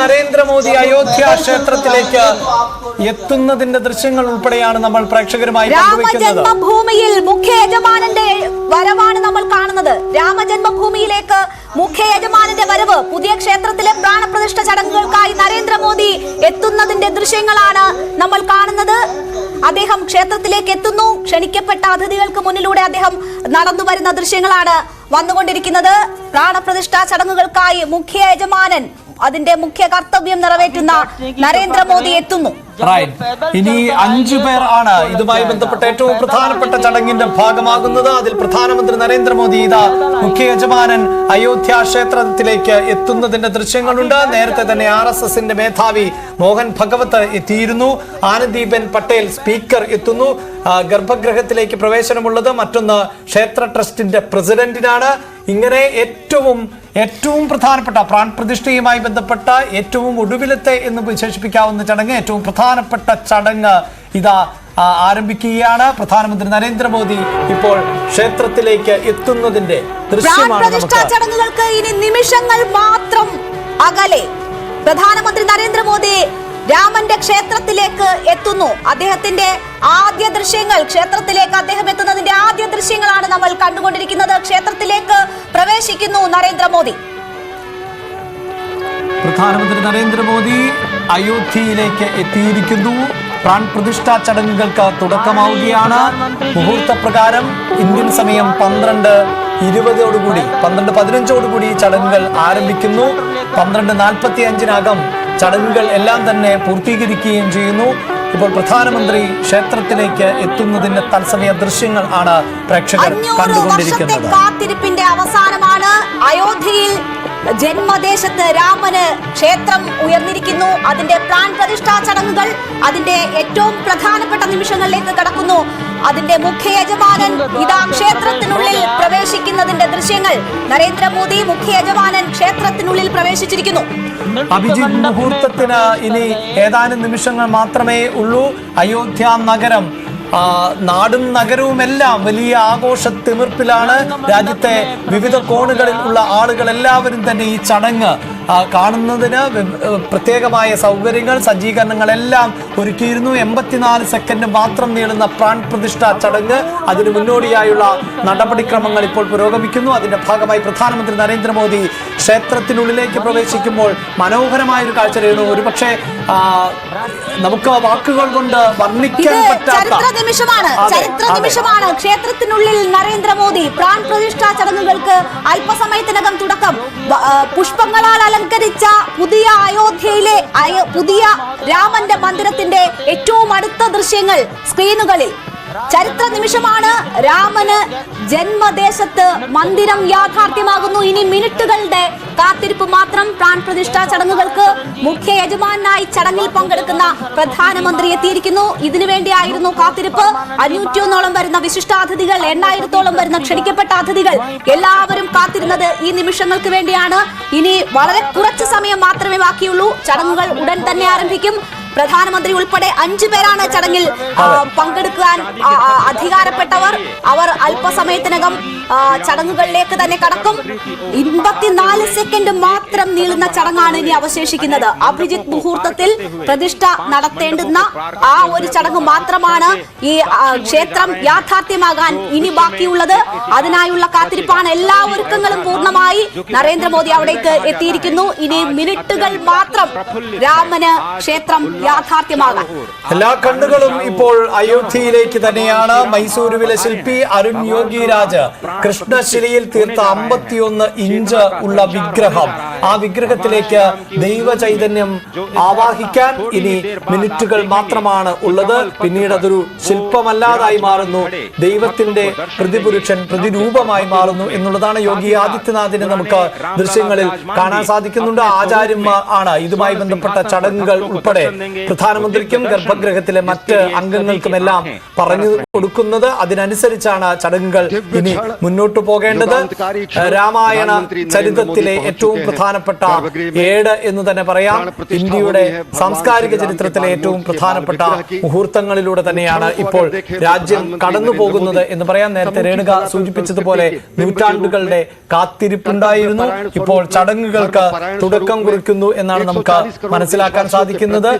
നരേന്ദ്രമോദി അയോധ്യ ക്ഷേത്രത്തിലേക്ക് എത്തുന്നതിന്റെ ദൃശ്യങ്ങൾ ഉൾപ്പെടെയാണ് നമ്മൾ പ്രേക്ഷകരുമായി രാമജന്മഭൂമിയിൽ മുഖ്യ യജമാനന്റെ വരവാണ് നമ്മൾ കാണുന്നത്. രാമജന്മഭൂമിയിലേക്ക് മുഖ്യ യജമാനന്റെ വരവ് പുതിയ ക്ഷേത്രത്തിലെ പ്രാണപ്രതിഷ്ഠ ചടങ്ങുകൾക്കായി നരേന്ദ്രമോദി എത്തുന്നതിന്റെ ദൃശ്യങ്ങളാണ് നമ്മൾ കാണുന്നത്. അദ്ദേഹം ക്ഷേത്രത്തിലേക്ക് എത്തുന്നു. ക്ഷണിക്കപ്പെട്ട അതിഥികൾക്ക് മുന്നിലൂടെ അദ്ദേഹം നടന്നു വരുന്ന ദൃശ്യങ്ങളാണ് വന്നുകൊണ്ടിരിക്കുന്നത്. പ്രാണപ്രതിഷ്ഠാ ചടങ്ങുകൾക്കായി മുഖ്യ യജമാനൻ അതിന്റെ മുഖ്യ കർത്തവ്യം നിറവേറ്റുന്ന നരേന്ദ്രമോദി എത്തുന്നു. ഇനി അഞ്ചു പേർ ആണ് ഇതുമായി ബന്ധപ്പെട്ട ഏറ്റവും പ്രധാനപ്പെട്ട ചടങ്ങിന്റെ ഭാഗമാകുന്നത്. അതിൽ പ്രധാനമന്ത്രി നരേന്ദ്രമോദി ഇതാ മുഖ്യ യജമാനൻ അയോധ്യ ക്ഷേത്രത്തിലേക്ക് എത്തുന്നതിന്റെ ദൃശ്യങ്ങളുണ്ട്. നേരത്തെ തന്നെ ആർ എസ് എസിന്റെ മേധാവി മോഹൻ ഭഗവത് എത്തിയിരുന്നു. ആനന്ദീപൻ പട്ടേൽ സ്പീക്കർ എത്തുന്നു. ഗർഭഗ്രഹത്തിലേക്ക് ഗർഭഗൃഹത്തിലേക്ക് പ്രവേശനമുള്ളത് മറ്റൊന്ന് ക്ഷേത്ര ട്രസ്റ്റിന്റെ പ്രസിഡന്റിനാണ്. ഇങ്ങനെ ഏറ്റവും ഏറ്റവും പ്രധാനപ്പെട്ട പ്രാൺപ്രതിഷ്ഠയുമായി ബന്ധപ്പെട്ട ഏറ്റവും ഒടുവിലത്തെ എന്ന് വിശേഷിപ്പിക്കാവുന്ന ചടങ്ങ് ഏറ്റവും പ്രധാനപ്പെട്ട ചടങ്ങ് ഇതാ ആരംഭിക്കുകയാണ്. പ്രധാനമന്ത്രി നരേന്ദ്രമോദി ഇപ്പോൾ ക്ഷേത്രത്തിലേക്ക് എത്തുന്നതിന്റെ ദൃശ്യമാണ് ചടങ്ങുകൾക്ക് ഇനി നിമിഷങ്ങൾ മാത്രം അകലെ. പ്രധാനമന്ത്രി നരേന്ദ്രമോദി രാമന്റെ ക്ഷേത്രത്തിലേക്ക് എത്തുന്നു. അദ്ദേഹത്തിന്റെ ആദ്യ ദൃശ്യങ്ങൾ ക്ഷേത്രത്തിലേക്ക് അദ്ദേഹം ദൃശ്യങ്ങളാണ് നമ്മൾ കണ്ടുകൊണ്ടിരിക്കുന്നത്. ക്ഷേത്രത്തിലേക്ക് പ്രവേശിക്കുന്നു നരേന്ദ്രമോദി. പ്രധാനമന്ത്രി നരേന്ദ്രമോദി അയോധ്യയിലേക്ക് എത്തിയിരിക്കുന്നു. പ്രാൺ പ്രതിഷ്ഠാ ചടങ്ങുകൾക്ക് തുടക്കമാവുകയാണ്. മുഹൂർത്ത പ്രകാരം ഇന്ത്യൻ സമയം പന്ത്രണ്ട് ഇരുപതോടുകൂടി പന്ത്രണ്ട് പതിനഞ്ചോടുകൂടി ചടങ്ങുകൾ ആരംഭിക്കുന്നു. പന്ത്രണ്ട് നാൽപ്പത്തി അഞ്ചിനകം ചടങ്ങുകൾ എല്ലാം തന്നെ പൂർത്തീകരിക്കുകയും ചെയ്യുന്നു. ഇപ്പോൾ പ്രധാനമന്ത്രി ക്ഷേത്രത്തിലേക്ക് എത്തുന്നതിന്റെ തത്സമയ ദൃശ്യങ്ങൾ ആണ് പ്രേക്ഷകർ കണ്ടുകൊണ്ടിരിക്കുന്നത്. കാത്തിരിപ്പിന്റെ അവസാനമാണ് അയോധ്യയിൽ ജന്മദേശത്ത് രാമന് ക്ഷേത്രം ഉയർന്നിരിക്കുന്നു. അതിന്റെ പ്രാൺ പ്രതിഷ്ഠാ ചടങ്ങുകൾ അതിന്റെ ഏറ്റവും പ്രധാനപ്പെട്ട നിമിഷങ്ങളിലേക്ക് കടക്കുന്നു. അതിന്റെ മുഖ്യ യജമാനൻ ഇതാ ക്ഷേത്രത്തിനുള്ളിൽ പ്രവേശിക്കുന്നതിന്റെ ദൃശ്യങ്ങൾ നരേന്ദ്രമോദി മുഖ്യ യജമാനൻ ക്ഷേത്രത്തിനുള്ളിൽ പ്രവേശിച്ചിരിക്കുന്നു. അഭിജിത് മുഹൂർത്തത്തിന് ഇനി ഏതാനും നിമിഷങ്ങൾ മാത്രമേ ഉള്ളൂ. അയോധ്യ നഗരം നാടും നഗരവും എല്ലാം വലിയ ആഘോഷ തിമിർപ്പിലാണ് രാജ്യത്തെ വിവിധ കോണുകളിൽ ഉള്ള ആളുകൾ എല്ലാവരും തന്നെ ഈ ചടങ്ങ് കാണുന്നതിന് പ്രത്യേകമായ സൗകര്യങ്ങൾ സജ്ജീകരണങ്ങളെല്ലാം ഒരുക്കിയിരുന്നു. എൺപത്തിനാല് സെക്കൻഡ് മാത്രം നീളുന്ന പ്രാൺ പ്രതിഷ്ഠ ചടങ്ങ്. അതിന് മുന്നോടിയായുള്ള നടപടിക്രമങ്ങൾ ഇപ്പോൾ പുരോഗമിക്കുന്നു. അതിന്റെ ഭാഗമായി പ്രധാനമന്ത്രി നരേന്ദ്രമോദി ക്ഷേത്രത്തിനുള്ളിലേക്ക് പ്രവേശിക്കുമ്പോൾ മനോഹരമായ ഒരു കാഴ്ച രേണു ഒരുപക്ഷെ നമുക്ക് വാക്കുകൾ കൊണ്ട് വർണിക്കാൻ പറ്റാത്ത ക്ഷേത്രത്തിനുള്ളിൽ നരേന്ദ്രമോദി പ്രാൺ പ്രതിഷ്ഠാ ചടങ്ങുകൾക്ക് അല്പസമയത്തിനകം തുടക്കം. പുഷ്പങ്ങളാൽ അലങ്കരിച്ച പുതിയ അയോധ്യയിലെ പുതിയ രാമന്റെ മന്ദിരത്തിന്റെ ഏറ്റവും അടുത്ത ദൃശ്യങ്ങൾ സ്ക്രീനുകളിൽ ചരിത്ര നിമിഷമാണ് രാമന് ജന്മദേശത്ത് മന്ദിരം യാഥാർത്ഥ്യമാകുന്നു. ഇനി മിനിറ്റുകളുടെ കാത്തിരിപ്പ് മാത്രം പ്രാൺ പ്രതിഷ്ഠാ ചടങ്ങുകൾക്ക് മുഖ്യ യജമാനായി ചടങ്ങിൽ പങ്കെടുക്കുന്ന പ്രധാനമന്ത്രി എത്തിയിരിക്കുന്നു. ഇതിനുവേണ്ടിയായിരുന്നു കാത്തിരിപ്പ്. അഞ്ഞൂറ്റിയൊന്നോളം വരുന്ന വിശിഷ്ടാതിഥികൾ എണ്ണായിരത്തോളം വരുന്ന ക്ഷണിക്കപ്പെട്ട അതിഥികൾ എല്ലാവരും കാത്തിരുന്നത് ഈ നിമിഷങ്ങൾക്ക് വേണ്ടിയാണ്. ഇനി വളരെ കുറച്ച് സമയം മാത്രമേ ബാക്കിയുള്ളൂ. ചടങ്ങുകൾ ഉടൻ തന്നെ ആരംഭിക്കും. പ്രധാനമന്ത്രി ഉൾപ്പെടെ അഞ്ചു പേരാണ് ചടങ്ങിൽ പങ്കെടുക്കാൻ അധികാരപ്പെട്ടവർ. അവർ അല്പസമയത്തിനകം ചടങ്ങുകളിലേക്ക് തന്നെ കടക്കും. ഇരുപത്തിനാല് സെക്കൻഡ് മാത്രം നീളുന്ന ചടങ്ങാണ് ഇനി അവശേഷിക്കുന്നത്. അഭിജിത്ത് മുഹൂർത്തത്തിൽ പ്രതിഷ്ഠ നടത്തേണ്ടുന്ന ആ ഒരു ചടങ്ങ് മാത്രമാണ് ഈ ക്ഷേത്രം യാഥാർത്ഥ്യമാകാൻ ഇനി ബാക്കിയുള്ളത്. അതിനായുള്ള കാത്തിരിപ്പാണ് എല്ലാ ഒരുക്കങ്ങളും പൂർണമായി നരേന്ദ്രമോദി അവിടേക്ക് എത്തിയിരിക്കുന്നു. ഇനി മിനിറ്റുകൾ മാത്രം രാമന് ക്ഷേത്രം യാഥാർത്ഥ്യമാകാൻ. എല്ലാ കണ്ണുകളും ഇപ്പോൾ അയോധ്യയിലേക്ക് തന്നെയാണ്. മൈസൂരുവിലെ ശില്പി അരുൺ യോഗിരാജ് കൃഷ്ണശിലയിൽ തീർത്ത അമ്പത്തിയൊന്ന് ഇഞ്ച് ഉള്ള വിഗ്രഹം. ആ വിഗ്രഹത്തിലേക്ക് ദൈവ ചൈതന്യം ആവാഹിക്കാൻ ഇനി മിനിറ്റുകൾ മാത്രമാണ് ഉള്ളത്. പിന്നീട് അതൊരു ശില്പമല്ലാതായി മാറുന്നു. ദൈവത്തിന്റെ പ്രതിപുരുഷൻ പ്രതിരൂപമായി മാറുന്നു എന്നുള്ളതാണ് യോഗി ആദിത്യനാഥിനെ നമുക്ക് ദൃശ്യങ്ങളിൽ കാണാൻ സാധിക്കുന്നുണ്ട്. ആചാര്യന്മാർ ആണ് ഇതുമായി ബന്ധപ്പെട്ട ചടങ്ങുകൾ ഉൾപ്പെടെ പ്രധാനമന്ത്രിക്കും ഗർഭഗ്രഹത്തിലെ മറ്റ് അംഗങ്ങൾക്കുമെല്ലാം പറഞ്ഞു കൊടുക്കുന്നത്. അതിനനുസരിച്ചാണ് ചടങ്ങുകൾ ഇനി മുന്നോട്ട് പോകേണ്ടത് രാമായണ ചരിത്രത്തിലെ ഏറ്റവും പ്രധാനപ്പെട്ട ഏട് എന്ന് തന്നെ പറയാം. ഇന്ത്യയുടെ സാംസ്കാരിക ചരിത്രത്തിലെ ഏറ്റവും പ്രധാനപ്പെട്ട മുഹൂർത്തങ്ങളിലൂടെ തന്നെയാണ് ഇപ്പോൾ രാജ്യം കടന്നു പോകുന്നത് എന്ന് പറയാം നേരത്തെ രേണുക സൂചിപ്പിച്ചതുപോലെ നൂറ്റാണ്ടുകളുടെ കാത്തിരിപ്പുണ്ടായിരുന്നു ഇപ്പോൾ ചടങ്ങുകൾക്ക് തുടക്കം കുറിക്കുന്നു എന്നാണ് നമുക്ക് മനസ്സിലാക്കാൻ സാധിക്കുന്നത്.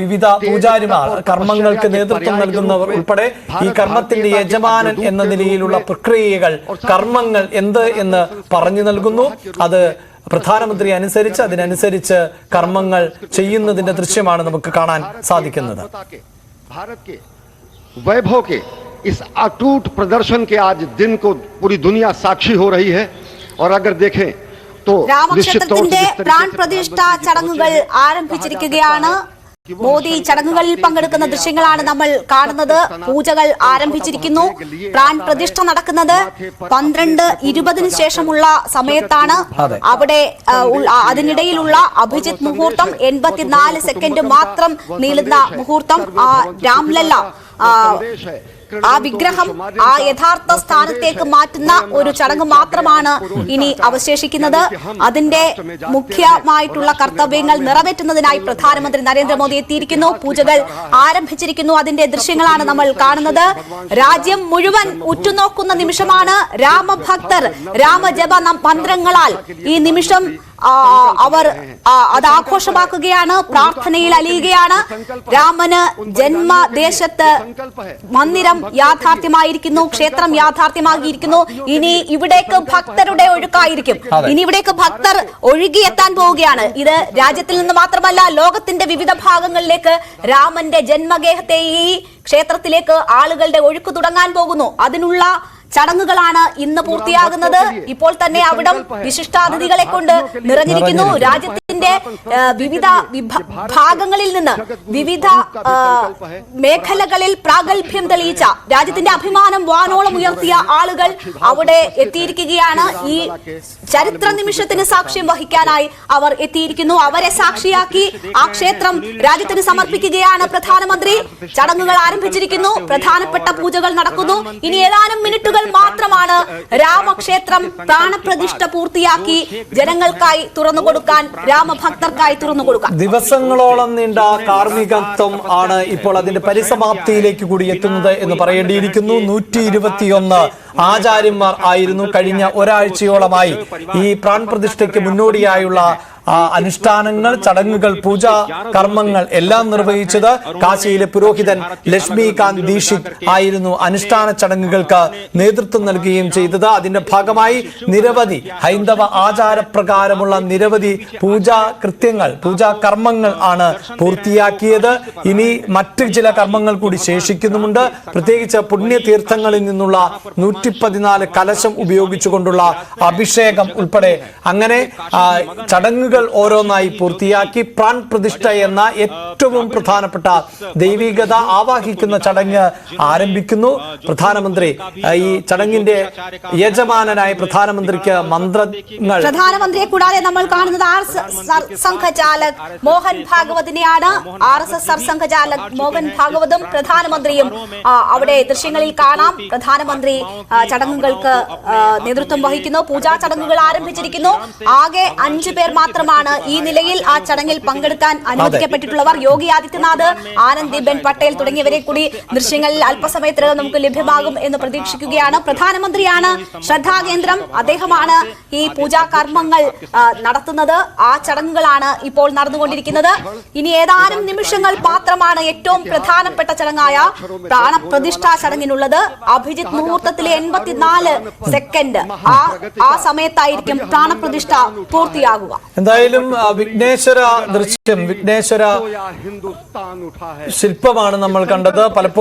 വിവിധ പൂജാരിമാർ കർമ്മങ്ങൾക്ക് നേതൃത്വം നൽകുന്നവർ ഉൾപ്പെടെ ഈ കർമ്മത്തിന്റെ യജമാനൻ എന്ന നിലയിലുള്ള പ്രക്രിയകൾ കർമ്മങ്ങൾ എന്ത് എന്ന് പറഞ്ഞു നൽകുന്നു അത് പ്രധാനമന്ത്രി അനുസരിച്ച് അതിനനുസരിച്ച് കർമ്മങ്ങൾ ചെയ്യുന്നതിന്റെ ദൃശ്യമാണ് നമുക്ക് കാണാൻ സാധിക്കുന്നത് भारत के वैभव के इस अटूट प्रदर्शन के आज दिन को पूरी दुनिया साक्षी हो रही है और अगर देखें तो निश्चित तौर രാമക്ഷേത്രത്തിന്റെ से जिस तरीके പ്രാൺ से പ്രതിഷ്ഠ प्रधानमंत्री जी का ചടങ്ങുകൾ विषय ആരംഭിച്ചിരിക്കുകയാണ് മോദി ചടങ്ങുകളിൽ പങ്കെടുക്കുന്ന ദൃശ്യങ്ങളാണ് നമ്മൾ കാണുന്നത്. പൂജകൾ ആരംഭിച്ചിരിക്കുന്നു. പ്രാൺ പ്രതിഷ്ഠ നടക്കുന്നത് പന്ത്രണ്ട് ഇരുപതിന് ശേഷമുള്ള സമയത്താണ് അവിടെ അതിനിടയിലുള്ള അഭിജിത് മുഹൂർത്തം എൺപത്തിനാല് സെക്കൻഡ് മാത്രം നീളുന്ന മുഹൂർത്തം ആ രാംലല്ല ആ, വിഗ്രഹം ആ യഥാർത്ഥ സ്ഥാനത്തേക്ക് മാറ്റുന്ന ഒരു ചടങ്ങ് മാത്രമാണ് ഇനി അവശേഷിക്കുന്നത്. അതിന്റെ മുഖ്യമായിട്ടുള്ള കർത്തവ്യങ്ങൾ നിറവേറ്റുന്നതിനായി പ്രധാനമന്ത്രി നരേന്ദ്രമോദി എത്തിയിരിക്കുന്നു. പൂജകൾ ആരംഭിച്ചിരിക്കുന്നു. അതിന്റെ ദൃശ്യങ്ങളാണ് നമ്മൾ കാണുന്നത്. രാജ്യം മുഴുവൻ ഉറ്റുനോക്കുന്ന നിമിഷമാണ് രാമഭക്തർ രാമജപ മന്ത്രങ്ങളാൽ ഈ നിമിഷം അവർ അത് ആഘോഷമാക്കുകയാണ് പ്രാർത്ഥനയിൽ അലിയുകയാണ്. രാമന് ജന്മദേശത്ത് മന്ദിരം യാഥാർത്ഥ്യമായിരിക്കുന്നു ക്ഷേത്രം യാഥാർത്ഥ്യമാകിയിരിക്കുന്നു ഇനി ഇവിടേക്ക് ഭക്തരുടെ ഒഴുക്കായിരിക്കും. ഇനി ഇവിടേക്ക് ഭക്തർ ഒഴുകിയെത്താൻ പോവുകയാണ്. ഇത് രാജ്യത്തിൽ നിന്ന് മാത്രമല്ല ലോകത്തിന്റെ വിവിധ ഭാഗങ്ങളിലേക്ക് രാമന്റെ ജന്മഗേഹത്തെ ഈ ക്ഷേത്രത്തിലേക്ക് ആളുകളുടെ ഒഴുക്ക് തുടങ്ങാൻ പോകുന്നു. അതിനുള്ള ചടങ്ങുകളാണ് ഇന്ന് പൂർത്തിയാകുന്നത്. ഇപ്പോൾ തന്നെ അവിടം വിശിഷ്ടാതിഥികളെ കൊണ്ട് നിറഞ്ഞിരിക്കുന്നു. രാജ്യത്തിന്റെ ആ, വിവിധ ഭാഗങ്ങളിൽ നിന്ന് വിവിധ മേഖലകളിൽ പ്രാഗൽഭ്യം തെളിയിച്ച രാജ്യത്തിന്റെ അഭിമാനം വാനോളം ഉയർത്തിയ ആളുകൾ അവിടെ എത്തിയിരിക്കുകയാണ്. ഈ ചരിത്ര നിമിഷത്തിന് സാക്ഷ്യം വഹിക്കാനായി അവർ എത്തിയിരിക്കുന്നു. അവരെ സാക്ഷിയാക്കി ആ ക്ഷേത്രം രാജ്യത്തിന് സമർപ്പിക്കുകയാണ് പ്രധാനമന്ത്രി. ചടങ്ങുകൾ ആരംഭിച്ചിരിക്കുന്നു. പ്രധാനപ്പെട്ട പൂജകൾ നടക്കുന്നു. ഇനി ഏതാനും മിനിറ്റുകൾ മാത്രമാണ് രാമക്ഷേത്രം പ്രാണപ്രതിഷ്ഠ പൂർത്തിയാക്കി ജനങ്ങൾക്കായി തുറന്നു കൊടുക്കാൻ രാമഭക്തർക്കായി തുറന്നു കൊടുക്കാം ദിവസങ്ങളോളം നീണ്ട കാർമ്മികത്വം ആണ് ഇപ്പോൾ അതിന്റെ പരിസമാപ്തിയിലേക്ക് കൂടി എത്തുന്നത് എന്ന് പറയേണ്ടിയിരിക്കുന്നു. നൂറ്റി ഇരുപത്തിയൊന്ന് ആചാര്യന്മാർ ആയിരുന്നു കഴിഞ്ഞ ഒരാഴ്ചയോളമായി ഈ പ്രാൺ പ്രതിഷ്ഠയ്ക്ക് മുന്നോടിയായുള്ള അനുഷ്ഠാനങ്ങൾ ചടങ്ങുകൾ പൂജാ കർമ്മങ്ങൾ എല്ലാം നിർവഹിച്ചത് കാശിയിലെ പുരോഹിതൻ ലക്ഷ്മികാന്ത് ദീക്ഷിത് ആയിരുന്നു അനുഷ്ഠാന ചടങ്ങുകൾക്ക് നേതൃത്വം നൽകുകയും ചെയ്തത്. അതിന്റെ ഭാഗമായി നിരവധി ഹൈന്ദവ ആചാരപ്രകാരമുള്ള നിരവധി പൂജാ കൃത്യങ്ങൾ പൂജാ കർമ്മങ്ങൾ ആണ് പൂർത്തിയാക്കിയത്. ഇനി മറ്റ് ചില കർമ്മങ്ങൾ കൂടി ശേഷിക്കുന്നുമുണ്ട്. പ്രത്യേകിച്ച് പുണ്യതീർത്ഥങ്ങളിൽ നിന്നുള്ള നൂറ്റി പതിനാല് കലശം ഉപയോഗിച്ചുകൊണ്ടുള്ള അഭിഷേകം ഉൾപ്പെടെ. അങ്ങനെ ആ, ചടങ്ങുകൾ ഓരോന്നായി പൂർത്തിയാക്കി പ്രാൺ പ്രതിഷ്ഠ എന്ന ഏറ്റവും പ്രധാനപ്പെട്ട ദൈവികത ആവാഹിക്കുന്ന ചടങ്ങ് ആരംഭിക്കുന്നു. പ്രധാനമന്ത്രി ഈ ചടങ്ങിന്റെ യജമാനനായ പ്രധാനമന്ത്രിക്ക് മന്ത്രങ്ങൾ പ്രധാനമന്ത്രിയെ കൂടാതെ നമ്മൾ കാണുന്നത് Sarsanghchalak Mohan ഭാഗവതിനെയാണ് R S S Sarsanghchalak Mohan ഭാഗവതും പ്രധാനമന്ത്രിയും അവിടെ ദൃശ്യങ്ങളിൽ കാണാം. പ്രധാനമന്ത്രി ചടങ്ങുകൾക്ക് നേതൃത്വം വഹിക്കുന്നു. പൂജാ ചടങ്ങുകൾ ആരംഭിച്ചിരിക്കുന്നു. ആകെ അഞ്ചു പേർ മാത്രമാണ് ഈ നിലയിൽ ആ ചടങ്ങിൽ പങ്കെടുക്കാൻ അനുവദിക്കപ്പെട്ടിട്ടുള്ളവർ. യോഗി ആദിത്യനാഥ് ആനന്ദിബെൻ പട്ടേൽ തുടങ്ങിയവരെ കൂടി ദൃശ്യങ്ങളിൽ അല്പസമയത്തിനകം നമുക്ക് ലഭ്യമാകും എന്ന് പ്രതീക്ഷിക്കുകയാണ്. പ്രധാനമന്ത്രിയാണ് ശ്രദ്ധാകേന്ദ്രം. അദ്ദേഹമാണ് ഈ പൂജാ കർമ്മങ്ങൾ നടത്തുന്നത്. ആ ചടങ്ങുകളാണ് ഇപ്പോൾ നടന്നുകൊണ്ടിരിക്കുന്നത്. ഇനി ഏതാനും നിമിഷങ്ങൾ മാത്രമാണ് ഏറ്റവും പ്രധാനപ്പെട്ട ചടങ്ങായ പ്രാണപ്രതിഷ്ഠാ ചടങ്ങിനുള്ളത്. അഭിജിത്ത് മുഹൂർത്തത്തിലെ എൺപത്തിനാല് സെക്കൻഡ് ആ ആ സമയത്തായിരിക്കും പ്രാണപ്രതിഷ്ഠ പൂർത്തിയാകുക. എന്തായാലും വിഘ്നേശ്വര ദൃശ്യം വിഘ്നേശ്വര ശില്പമാണ് നമ്മൾ കണ്ടത്. പലപ്പോഴും